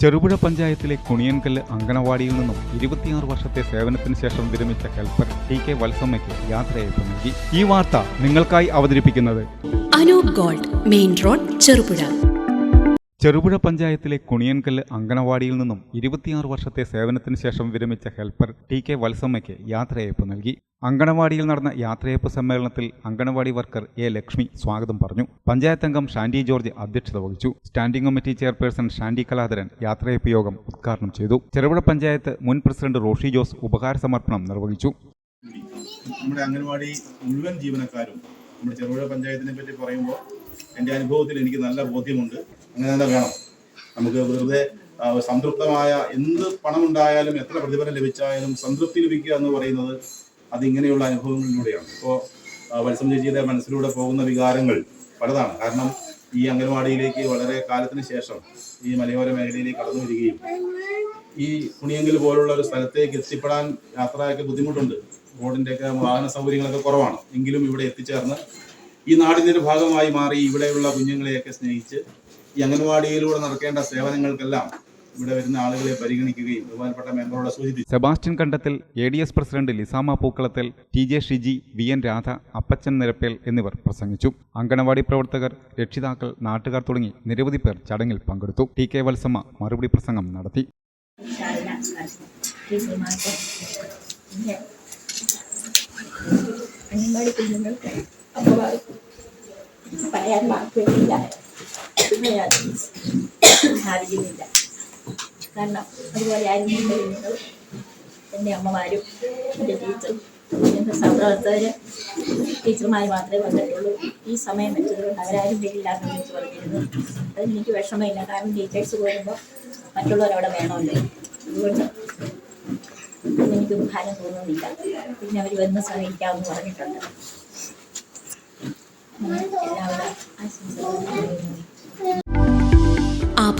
ചെറുപുഴ പഞ്ചായത്തിലെ കുണിയൻകല്ല് അങ്കണവാടിയിൽ നിന്നും ഇരുപത്തിയാറ് വർഷത്തെ സേവനത്തിന് ശേഷം വിരമിച്ച ഹെൽപ്പർ ടി കെ വത്സമ്മയ്ക്ക് യാത്രയയപ്പ് നൽകി. ഈ വാർത്ത നിങ്ങൾക്കായി അവതരിപ്പിക്കുന്നത് Anoop gold main road Cherupuzha. Cherupuzha പഞ്ചായത്തിലെ കുണിയൻകല്ല് അങ്കണവാടിയിൽ നിന്നും ഇരുപത്തിയാറ് വർഷത്തെ സേവനത്തിന് ശേഷം വിരമിച്ച ഹെൽപ്പർ ടി കെ വത്സമ്മയ്ക്ക് യാത്രയയപ്പ് നൽകി. അങ്കണവാടിയിൽ നടന്ന യാത്രയപ്പ് സമ്മേളനത്തിൽ അങ്കണവാടി വർക്കർ എ ലക്ഷ്മി സ്വാഗതം പറഞ്ഞു. പഞ്ചായത്ത് അംഗം ഷാൻഡി ജോർജ് അധ്യക്ഷത വഹിച്ചു. Standing committee chairperson Shandy Kaladharan യാത്രയപ്പ് യോഗം ഉദ്ഘാടനം ചെയ്തു. ചെറുപുഴ പഞ്ചായത്ത് മുൻ പ്രസിഡന്റ് റോഷി ജോസ് ഉപഹാര സമർപ്പണം നിർവഹിച്ചു. നമ്മുടെ അംഗൻവാടി മുഴുവൻ ജീവനക്കാരും നമ്മുടെ ചെറുപുഴ പഞ്ചായത്തിനെ പറ്റി പറയുമ്പോൾ എന്റെ അനുഭവത്തിൽ എനിക്ക് നല്ല ബോധ്യമുണ്ട്. അങ്ങനെ തന്നെ വേണം. നമുക്ക് വെറുതെ സംതൃപ്തമായ എന്ത് പണം ഉണ്ടായാലും എത്ര പ്രതിഫലം ലഭിച്ചായാലും സംതൃപ്തി ലഭിക്കുക എന്ന് പറയുന്നത് അത് ഇങ്ങനെയുള്ള അനുഭവങ്ങളിലൂടെയാണ് ഇപ്പോൾ വത്സം ചേച്ചിയുടെ മനസ്സിലൂടെ പോകുന്ന വികാരങ്ങൾ പലതാണ്. കാരണം ഈ അംഗൻവാടിയിലേക്ക് വളരെ കാലത്തിന് ശേഷം ഈ മലയോര മേഖലയിലേക്ക് കടന്നു വരികയും ഈ കുണിയെങ്കിൽ പോലുള്ള ഒരു സ്ഥലത്തേക്ക് എത്തിപ്പെടാൻ യാത്രയൊക്കെ ബുദ്ധിമുട്ടുണ്ട്. റോഡിന്റെയൊക്കെ വാഹന സൗകര്യങ്ങളൊക്കെ കുറവാണ്. എങ്കിലും ഇവിടെ എത്തിച്ചേർന്ന് ഈ നാടിന്റെ ഒരു ഭാഗമായി മാറി ഇവിടെയുള്ള കുഞ്ഞുങ്ങളെയൊക്കെ സ്നേഹിച്ച് ഈ അംഗൻവാടിയിലൂടെ നടക്കേണ്ട സേവനങ്ങൾക്കെല്ലാം ഇവിടെ വരുന്ന ആളുകളെ പരിഗണിക്കുകയും ബഹുമാനപ്പെട്ട മെമ്പറോട് സൂചിപ്പിച്ചു. Sebastian Kandathil A D S president Lisamma Pookkalathil T J Shiji V N Radha Appachan Nirappel എന്നിവർ പ്രസംഗിച്ചു. അങ്കണവാടി പ്രവർത്തകർ രക്ഷിതാക്കൾ നാട്ടുകാർ തുടങ്ങി നിരവധി പേർ ചടങ്ങിൽ പങ്കെടുത്തു. ടി കെ വത്സമ്മ മറുപടി പ്രസംഗം നടത്തി. അംഗൻവാടി കുഞ്ഞുങ്ങൾക്ക് പറയാൻ വാക്കുകളില്ല. പറയാൻ സാധിക്കുന്നില്ല കാരണം അതുപോലെ ആയിരുന്നു എന്റെ അമ്മമാരും എന്റെ ടീച്ചറും എന്റെ സഹപ്രവർത്തകർ ടീച്ചർമാർ മാത്രമേ വന്നിട്ടുള്ളൂ. ഈ സമയം വെച്ചതുകൊണ്ട് അവരാരും വരില്ലാന്ന് വിളിച്ച് പറഞ്ഞിരുന്നു. അതെനിക്ക് വിഷമമില്ല. കാരണം ടീച്ചേഴ്സ് പോരുമ്പോൾ മറ്റുള്ളവരവിടെ വേണമല്ലോ. അതുകൊണ്ട് എനിക്ക് ഭാരം തോന്നുന്നില്ല. പിന്നെ അവർ വന്ന് സഹകരിക്കാമെന്ന് പറഞ്ഞിട്ടുണ്ട്. എല്ലാവരും ആശംസകളും